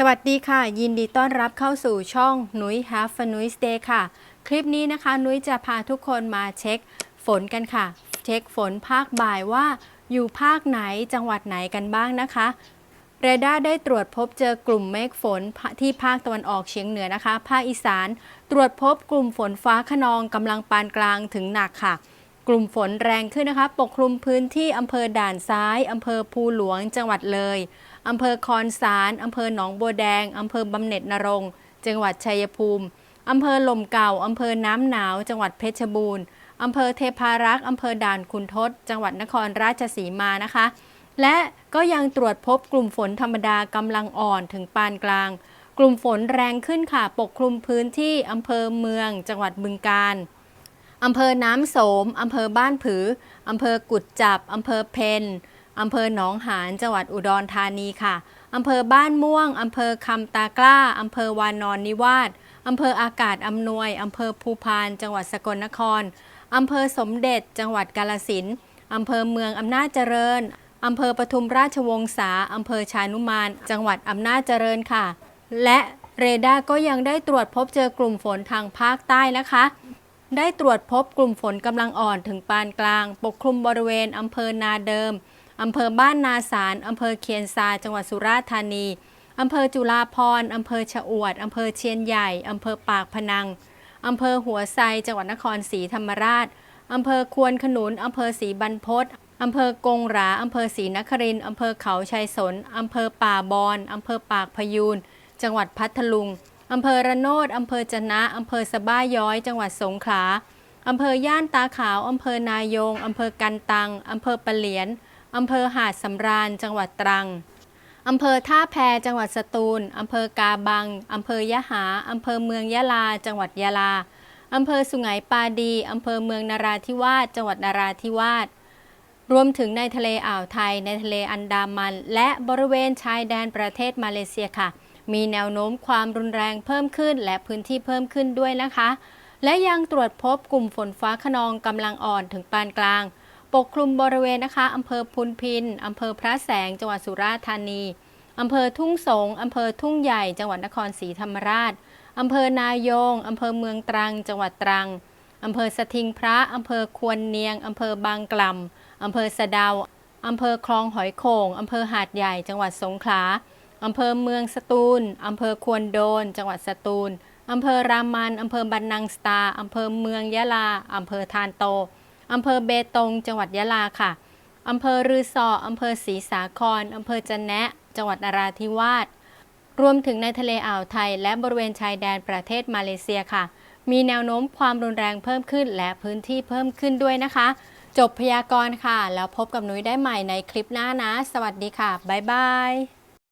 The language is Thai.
สวัสดีค่ะ ยินดีต้อนรับเข้าสู่ช่องนุ้ย Have a n u i s Day ค่ะ คลิปนี้นะคะ นุ้ยจะพาทุกคนมาเช็คฝนกันค่ะ เช็คฝนภาคบ่ายว่า อยู่ภาคไหนจังหวัดไหนกันบ้างนะคะเรดาร์ได้ตรวจพบเจอกลุ่มเมฆฝนที่ภาคตะวันออกเฉียงเหนือนะคะ ภาคอีสาน ตรวจพบกลุ่มฝนฟ้าขนองกำลังปานกลางถึงหนักค่ะ กลุ่มฝนแรงขึ้นนะคะ ปกคลุมพื้นที่อำเภอด่านซ้ายอำเภอภูหลวงจังหวัดเลย อำเภอคอนสารอำเภอหนองบัวแดงอำเภอบำเหน็จนรงจังหวัดชัยภูมิอำเภอลมเก่าอำเภอน้ำหนาว จังหวัดเพชรบูรณ์อำเภอเทพารักษ์อำเภอด่านคุณทศ จังหวัดนครราชสีมานะคะ และก็ยังตรวจพบกลุ่มฝนธรรมดากำลังอ่อนถึงปานกลาง กลุ่มฝนแรงขึ้นค่ะ ปกคลุมพื้นที่อำเภอเมือง จังหวัดบึงกาฬอำเภอน้ำโสมอำเภอบ้านผืออำเภอกุดจับอำเภอเพน อำเภอหนองหานจังหวัดอุดรธานีค่ะอำเภอบ้านม่วงอำเภอคำตากล้าอำเภอวานอนนิวาสอำเภออากาศอำนวยอำเภอภูพาน จังหวัดสกลนครอำเภอสมเด็จ จังหวัดกาลสินอำเภอเมืองอำนาจเจริญอำเภอปทุมราชวงศาอำเภอชานุมาน จังหวัดอำนาจเจริญค่ะ และเรดาร์ก็ยังได้ตรวจพบเจอกลุ่มฝนทางภาคใต้นะคะ ได้ตรวจพบกลุ่มฝนกำลังอ่อนถึงปานกลาง ปกคลุมบริเวณอำเภอนาเดิม อำเภอบ้านนาสารอำเภอเคียนซา จังหวัดสุราษฎร์ธานีอำเภอจุฬาภรอำเภอชะอวดอำเภอเชียนใหญ่อำเภอปากพนังอำเภอหัวไซจังหวัดนครศรีธรรมราชอำเภอควนขนุนอำเภอศรีบรรพตอำเภอกงหราอำเภอศรีนครินอำเภอเขาชัยสนอำเภอป่าบอนอำเภอปากพยูนจังหวัดพัทลุงอำเภอระโนดอำเภอจนะอำเภอสะบ้าย้อย จังหวัดสงขลาอำเภอย่านตาขาวอำเภอนายงอำเภอกันตังอำเภอปะเหลียน อำเภอหาดสำราญ จังหวัดตรังอำเภอท่าแพจังหวัดสตูลอำเภอกาบังอำเภอยะหาอำเภอเมืองยะลา จังหวัดยะลาอำเภอสุไหงปาดีอำเภอเมืองนาราธิวาส จังหวัดนาราธิวาส รวมถึงในทะเลอ่าวไทย ในทะเลอันดามัน และบริเวณชายแดนประเทศมาเลเซียค่ะ มีแนวโน้มความรุนแรงเพิ่มขึ้นและพื้นที่เพิ่มขึ้นด้วยนะคะ และยังตรวจพบกลุ่มฝนฟ้าขนองกำลังอ่อนถึงปานกลาง ปกคลุมบริเวณนะคะอำเภอพุนพินอำเภอพระแสง จังหวัดสุราษฎร์ธานีอำเภอทุ่งสงอำเภอทุ่งใหญ่ จังหวัดนครศรีธรรมราชอำเภอนายงอำเภอเมืองตรัง จังหวัดตรังอำเภอสทิงพระอำเภอควนเนียงอำเภอบางกล่ำอำเภอสะเดาอำเภอคลองหอยโข่งอำเภอหาดใหญ่ จังหวัดสงขลาอำเภอเมืองสตูลอำเภอควนโดน จังหวัดสตูลอำเภอรามันอำเภอบันนังสตาอำเภอเมืองยะลาอำเภอทานโต อำเภอเบตง จังหวัดยะลาค่ะอำเภอรือสออำเภอศรีสาครอำเภอจะแนะจังหวัดนราธิวาสรวมถึงในทะเลอ่าวไทย และบริเวณชายแดนประเทศมาเลเซียค่ะ มีแนวโน้มความรุนแรงเพิ่มขึ้น และพื้นที่เพิ่มขึ้นด้วยนะคะ จบพยากรณ์ค่ะ แล้วพบกับนุ้ยได้ใหม่ในคลิปหน้านะ สวัสดีค่ะ บ๊ายบาย